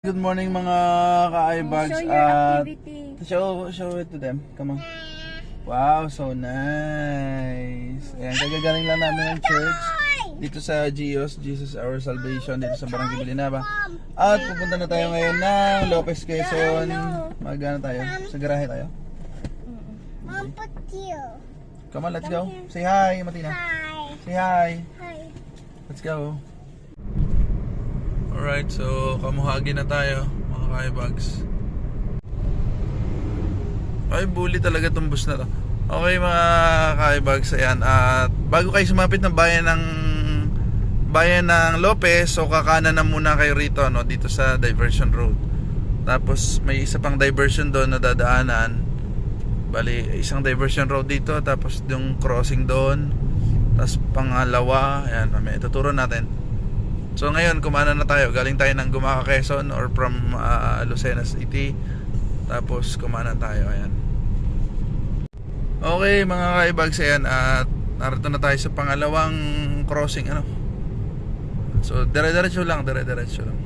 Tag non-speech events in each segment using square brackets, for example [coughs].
Good morning mga ka-iBags Show your at activity. show show it to them. Come on. Wow, so nice. Ayan, kagagaling lang namin ng church dito sa GIOS, Jesus Our Salvation, dito sa Barangay Bilinaba. At pupunta na tayo ngayon ng Lopez Quezon. Mag ano tayo? Sa garahe tayo. Mom, put you. Come on, let's go. Say hi, Matina. Hi. Say hi. Hi. Let's go. Alright, so kamuhagi na tayo, mga kaibags. Ay, bully talaga tong bus na to. Okay mga kaibags, ayan. At bago kayo sumapit ng bayan ng bayan ng Lopez, so kakanan na muna kayo rito, no, dito sa diversion road. Tapos may isa pang diversion doon na dadaanan. Bali, isang diversion road dito, tapos yung crossing doon. Tapos pangalawa, ayan, may tuturo natin. So ngayon, kumana na tayo. Galing tayo ng Gumaka, Quezon or from uh, Lucena City. Tapos kumana tayo, ayan. Okay, mga kaibags, ayan. At narito na tayo sa pangalawang crossing, ano. So, dire-diretso lang, dire-diretso lang.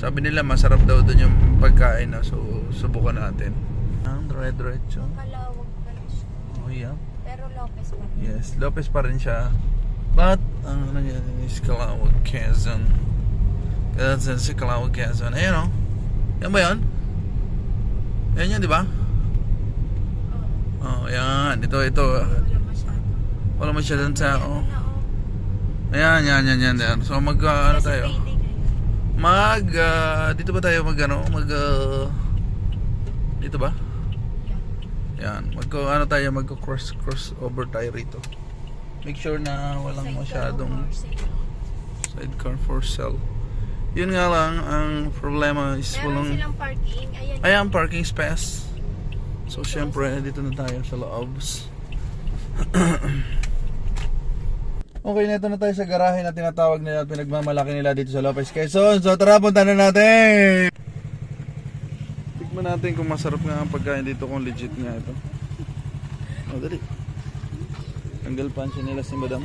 Sabi nila, masarap daw doon yung pagkain, no? So, subukan natin. Ang dire-diretso. Kalawag pala siya. Oh, yeah. Pero Lopez pa. rin. Yes, Lopez pa rin siya. But, ang yan is Calawag, Quezon. Quezon si Calawag, Quezon. Ayan o. Yan ba yan? Yan yan, di ba? Oh, yan. Ito, ito. Wala masyado. Wala masyadong tao. Oh. Ayan, yan, yan, yan. yan. So, mag, uh, ano tayo? Mag, uh, dito ba tayo mag, ano? Mag, uh, dito ba? Yan. Mag, ano tayo, mag cross, cross over tayo rito. Make sure na walang masyadong sidecar for sale. Yun nga lang, ang problema is Meron walang... silang parking. Ayan. Ayan, parking space. So, syempre, dito na tayo sa loobs. [clears throat] okay, neto na tayo sa garahe na tinatawag nila at pinagmamalaki nila dito sa Lopez Quezon. So, tara, punta na natin! Tignan natin kung masarap nga ang pagkain dito, kung legit nga ito. O, dali. Tanggal pansin nila si madam.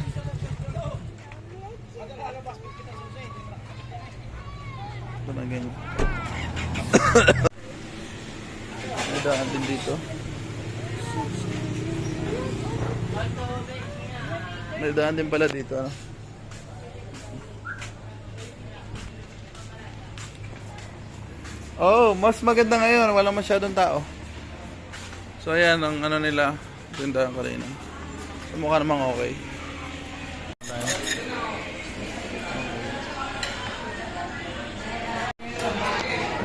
Ito na ganyan. [coughs] May daan din dito. May daan din pala dito. Ano? Oh, mas maganda ngayon. Walang masyadong tao. So, ayan ang ano nila. Tindahan kanina. So, mukha namang okay.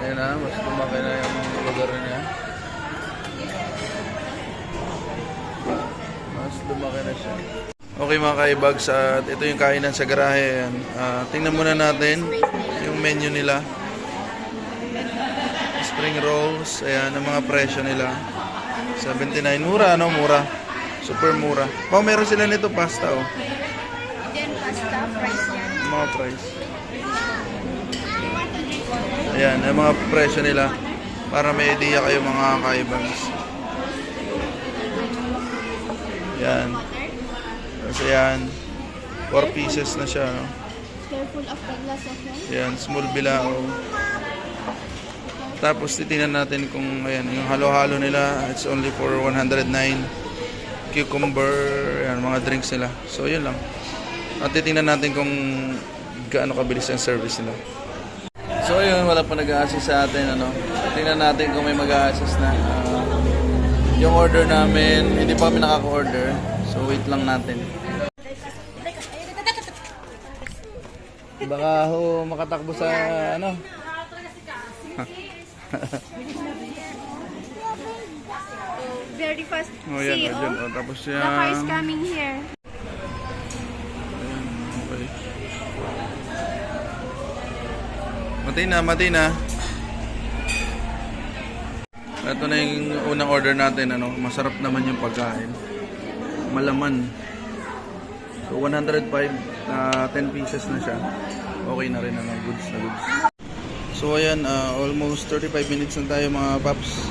Ayan na, mas lumaki na yung lugar niya. Mas lumaki na siya. Okay mga kaibags, at ito yung kainan sa garahe. Ah, tingnan muna natin yung menu nila. Spring rolls, ayan, ang mga presyo nila. 79, mura ano, mura. Super mura. Oh, meron sila nito pasta oh. Then pasta, fries yan. Mga price. Ayan, ang mga presyo nila. Para may idea kayo mga kaibags. Yan. Tapos ayan. 4 pieces na siya. No? Careful of the glass of. Ayan, small bilao. Tapos titingnan natin kung ayan, yung halo-halo nila, it's only for 109 cucumber, ayan, mga drinks nila. So yun lang. At titingnan natin kung gaano kabilis ang service nila. So yun, wala pa nag-a-assist sa atin. Ano? Tingnan natin kung may mag-a-assist na. Ah, yung order namin, hindi pa kami nakaka-order. So wait lang natin. Baka ho makatakbo sa ano. Oh, very fast. Oh yan, See, oh, dyan. oh. Oh, tapos The car is yan. coming here. Okay. Matay na, matay na. Ito na yung unang order natin. Ano, masarap naman yung pagkain. Malaman. So 105 na 10 pieces na siya. Okay na rin ano, goods na goods. So ayan, ah, almost 35 minutes na tayo mga paps.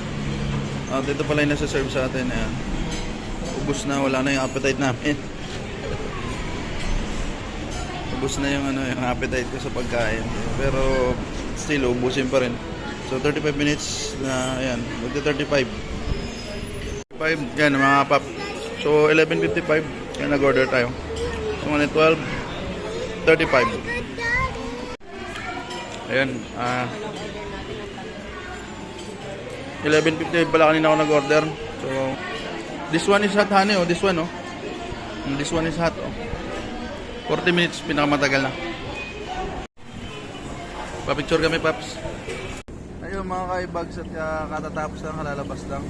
At ito pala yung nasa serve sa atin. Ayan. Ubus na, wala na yung appetite namin. [laughs] Ubus na yung ano, yung appetite ko sa pagkain. Pero still ubusin pa rin. So 35 minutes na ayan, magti 35. 5 yan mga pap. So 11.55 kaya nag-order tayo. So mga 12 35. Ayan, ah 11.50 pala kanina ako nag-order. So, this one is hot honey, oh. This one, oh. Mm, This one is hot, oh. 40 minutes, pinakamatagal na. Papicture kami, Paps. Ayun, mga kaibags at katatapos lang, kalalabas lang.